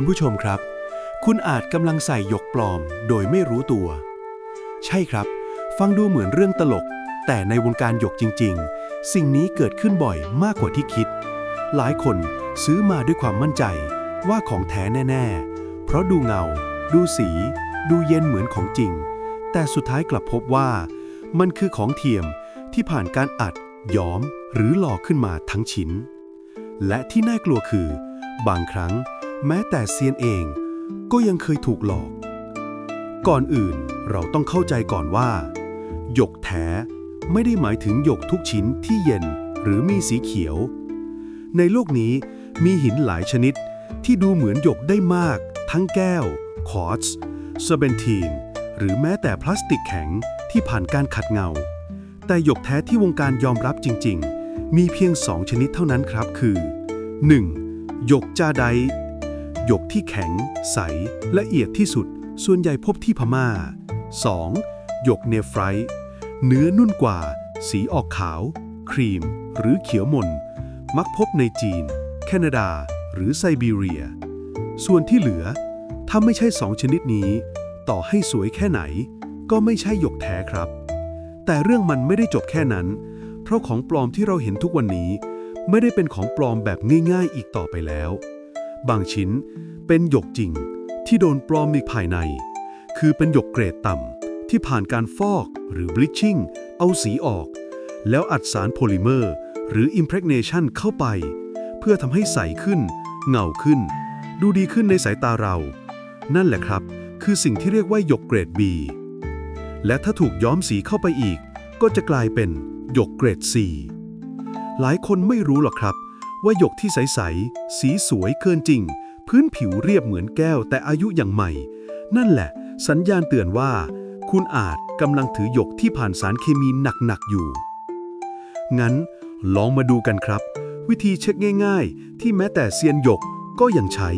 คุณผู้ชมครับ คุณอาจกำลังใส่หยกปลอมโดยไม่รู้ตัว ใช่ครับ ฟังดูเหมือนเรื่องตลก แต่ในวงการหยกจริง ๆ สิ่งนี้เกิดขึ้นบ่อยมากกว่าที่คิด หลายคนซื้อมาด้วยความมั่นใจว่าของแท้แน่ ๆ เพราะดูเงา ดูสี ดูเย็นเหมือนของจริง แต่สุดท้ายกลับพบว่ามันคือของเทียมที่ผ่านการอัด ย้อม หรือหล่อขึ้นมาทั้งชิ้น และที่น่ากลัวคือบางครั้ง แม้แต่เซียนเองก็ยังเคยถูกหลอก ก่อนอื่นเราต้องเข้าใจก่อนว่าหยกแท้ไม่ได้หมายถึงหยกทุกชิ้นที่เย็นหรือมีสีเขียว ในโลกนี้มีหินหลายชนิดที่ดูเหมือนหยกได้มาก ทั้งแก้ว คอร์ตซ์เซเบนทีน หรือแม้แต่พลาสติกแข็งที่ผ่านการขัดเงา แต่หยกแท้ที่วงการยอมรับจริง ๆ มีเพียงสองชนิดเท่านั้นครับคือ 1. หยกจาได หยกที่แข็ง ใส ละเอียดที่สุด ส่วนใหญ่พบที่พม่า 2. หยกเนฟไรเนื้อนุ่นกว่า สีออกขาว ครีม หรือเขียวมน มักพบในจีน แคนาดา หรือไซบีเรีย ส่วนที่เหลือ ถ้าไม่ใช่สองชนิดนี้ ต่อให้สวยแค่ไหน ก็ไม่ใช่หยกแท้ครับ แต่เรื่องมันไม่ได้จบแค่นั้น เพราะของปลอมที่เราเห็นทุกวันนี้ ไม่ได้เป็นของปลอมแบบง่าย ๆ อีกต่อไปแล้ว บางชิ้นเป็นหยกจริงที่โดนปลอมในภายใน คือเป็นหยกเกรดต่ำที่ผ่านการฟอกหรือ bleaching เอาสีออก แล้วอัดสารโพลิเมอร์ หรือ impregnation เข้าไป เพื่อทำให้ใสขึ้น เงาขึ้น ดูดีขึ้นในสายตาเรา นั่นแหละครับ คือสิ่งที่เรียกว่าหยกเกรด B และถ้าถูกย้อมสีเข้าไปอีก ก็จะกลายเป็นหยกเกรด C หลายคนไม่รู้หรอกครับ ว่าหยกที่ใส ๆ สีสวยเกินจริง พื้นผิวเรียบเหมือนแก้วแต่อายุอย่างใหม่ นั่นแหละ สัญญาณเตือนว่า คุณอาจกำลังถือหยกที่ผ่านสารเคมีหนัก ๆ อยู่ งั้นลองมาดูกันครับ วิธีเช็คง่าย ๆ ที่แม้แต่เซียนหยกก็ยังใช้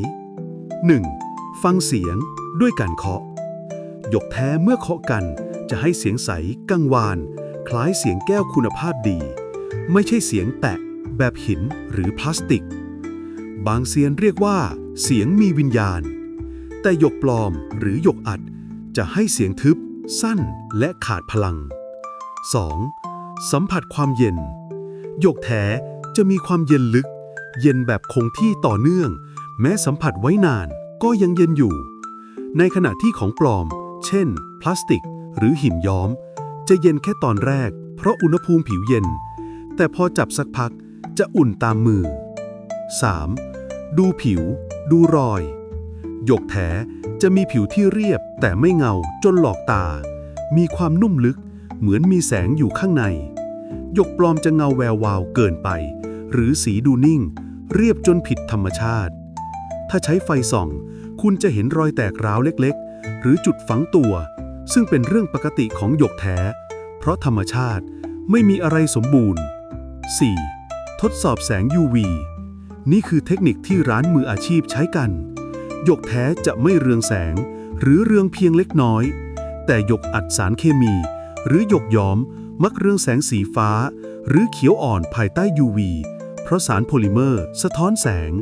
1. ฟังเสียงด้วยการเคาะ หยกแท้เมื่อเคาะกันจะให้เสียงใสกังวาน คล้ายเสียงแก้วคุณภาพดี ไม่ใช่เสียงแตะ แบบหินหรือพลาสติก บางเซียนเรียกว่า เสียงมีวิญญาณ แต่หยกปลอมหรือหยกอัด จะให้เสียงทึบ สั้นและขาดพลัง 2. สัมผัสความเย็น หยกแท้จะมีความเย็นลึก เย็นแบบคงที่ต่อเนื่อง แม้สัมผัสไว้นานก็ยังเย็นอยู่ ในขณะที่ของปลอม เช่น พลาสติก หรือหินย้อม จะเย็นแค่ตอนแรก เพราะอุณหภูมิผิวเย็น แต่พอจับสักพัก จะอุ่นตามมือ 3. ดูผิว ดูรอย หยกแท้จะมีผิวที่เรียบแต่ไม่เงาจนหลอกตา มีความนุ่มลึกเหมือนมีแสงอยู่ข้างใน หยกปลอมจะเงาแวววาวเกินไป หรือสีดูนิ่ง เรียบจนผิดธรรมชาติ ถ้าใช้ไฟส่อง คุณจะเห็นรอยแตกร้าวเล็กๆ หรือจุดฝังตัว ซึ่งเป็นเรื่องปกติของหยกแท้ เพราะธรรมชาติไม่มีอะไรสมบูรณ์ 4. ทดสอบแสง UV นี่คือเทคนิคที่ร้านมืออาชีพใช้กัน หยกแท้จะไม่เรืองแสง หรือเรืองเพียงเล็กน้อย แต่หยกอัดสารเคมี หรือหยกย้อม มักเรืองแสงสีฟ้า หรือเขียวอ่อนภายใต้ UV เพราะสารโพลิเมอร์ สะท้อนแสง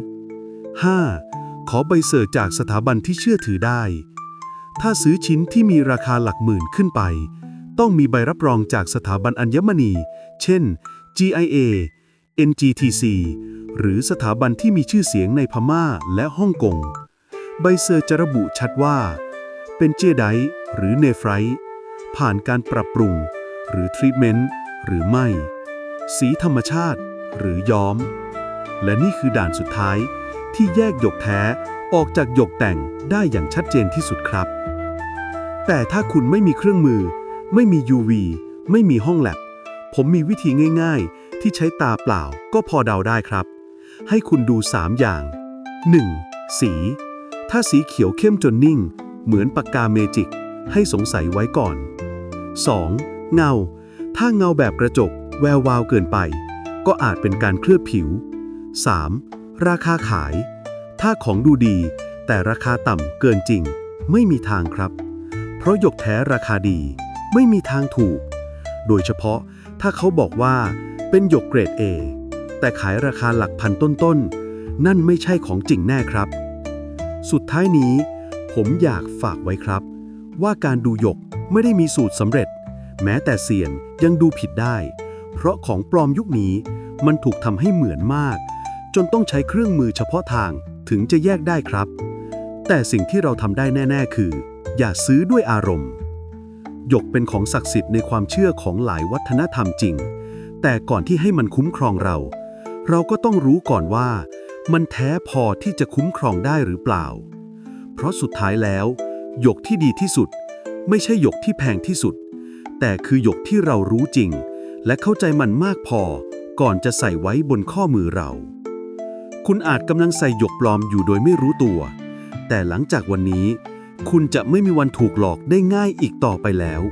5. ขอใบเสอร์จากสถาบันที่เชื่อถือได้ ถ้าซื้อชิ้นที่มีราคาหลักหมื่นขึ้นไป ต้องมีใบรับรองจากสถาบันอัญมณี เช่น GIA NGTC หรือสถาบันที่มีชื่อเสียงในพม่าและฮ่องกง ใบเซอร์จะระบุชัดว่า เป็นเจไดหรือเนฟไรผ่านการปรับปรุง หรือทรีทเมนต์หรือไม่ สีธรรมชาติหรือย้อม และนี่คือด่านสุดท้ายที่แยกหยกแท้ออกจากหยกแต่งได้อย่างชัดเจนที่สุดครับ แต่ถ้าคุณไม่มีเครื่องมือ ไม่มี UV ไม่มีห้องแลบผมมีวิธีง่าย ๆ ที่ใช้ตาเปล่าก็พอเดาได้ครับ ให้คุณดู 3 อย่าง 1. สี ถ้าสีเขียวเข้มจนนิ่ง เหมือนปากกาเมจิก ให้สงสัยไว้ก่อน 2. เงา ถ้าเงาแบบกระจก แวววาวเกินไป ก็อาจเป็นการเคลือบผิว 3. ราคาขาย ถ้าของดูดี แต่ราคาต่ำเกินจริง ไม่มีทางครับ เพราะหยกแท้ราคาดี ไม่มีทางถูก โดยเฉพาะถ้าเขาบอกว่า เป็นหยกเกรด A แต่ขายราคาหลักพันต้นๆ นั่นไม่ใช่ของจริงแน่ครับ สุดท้ายนี้ ผมอยากฝากไว้ครับ ว่าการดูหยกไม่ได้มีสูตรสำเร็จ แม้แต่เซียนยังดูผิดได้ เพราะของปลอมยุคนี้มันถูกทำให้เหมือนมาก จนต้องใช้เครื่องมือเฉพาะทางถึงจะแยกได้ครับ แต่สิ่งที่เราทำได้แน่ ๆ คือ อย่าซื้อด้วยอารมณ์หยกเป็นของศักดิ์สิทธิ์ในความเชื่อของหลายวัฒนธรรมจริง แต่ก่อนที่ให้มันคุ้มครองเรา เราก็ต้องรู้ก่อนว่า มันแท้พอที่จะคุ้มครองได้หรือเปล่า เพราะสุดท้ายแล้ว หยกที่ดีที่สุด ไม่ใช่หยกที่แพงที่สุด แต่คือหยกที่เรารู้จริง และเข้าใจมันมากพอ ก่อนจะใส่ไว้บนข้อมือเรา คุณอาจกำลังใส่หยกปลอมอยู่โดยไม่รู้ตัว แต่หลังจากวันนี้ คุณจะไม่มีวันถูกหลอกได้ง่ายอีกต่อไปแล้ว